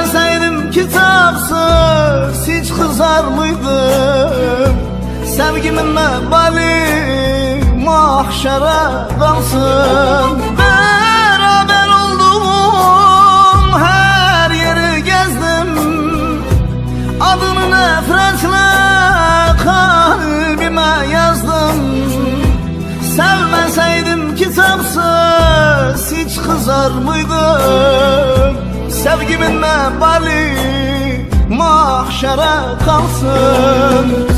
Sevmeseydim kitapsız hiç kızar mıydım? Sevgimin vebali mahşere kalsın Beraber olduğum her yeri gezdim. Adını nefretle kalbime yazdım. Sevmeseydim kitapsız hiç kızar mıydım Sevgimin mebali mahşere kalsın.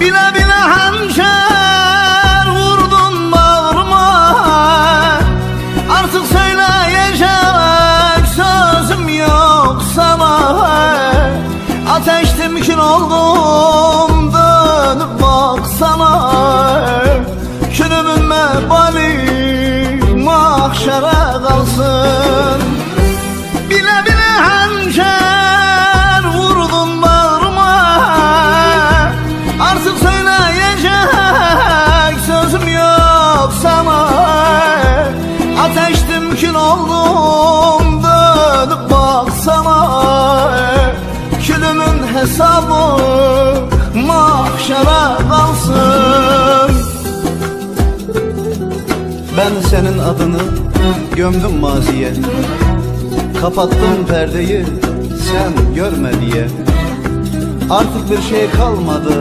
Bile bile hançer vurdun bağrıma. Artık söyleyecek sözüm yok sana. Ateştim kül oldum mahşere kalsın. Bile bile hançer vurdun bağrıma. Artık söyleyecek sözüm yok sana. Ateştim kül oldum dönüp baksana. Külümün hesabı mahşere kalsın Ben senin adını gömdüm maziye. Kapattım perdeyi sen görme diye. Artık bir şey kalmadı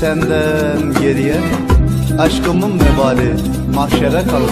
senden geriye. Aşkımın vebali mahşere kalsın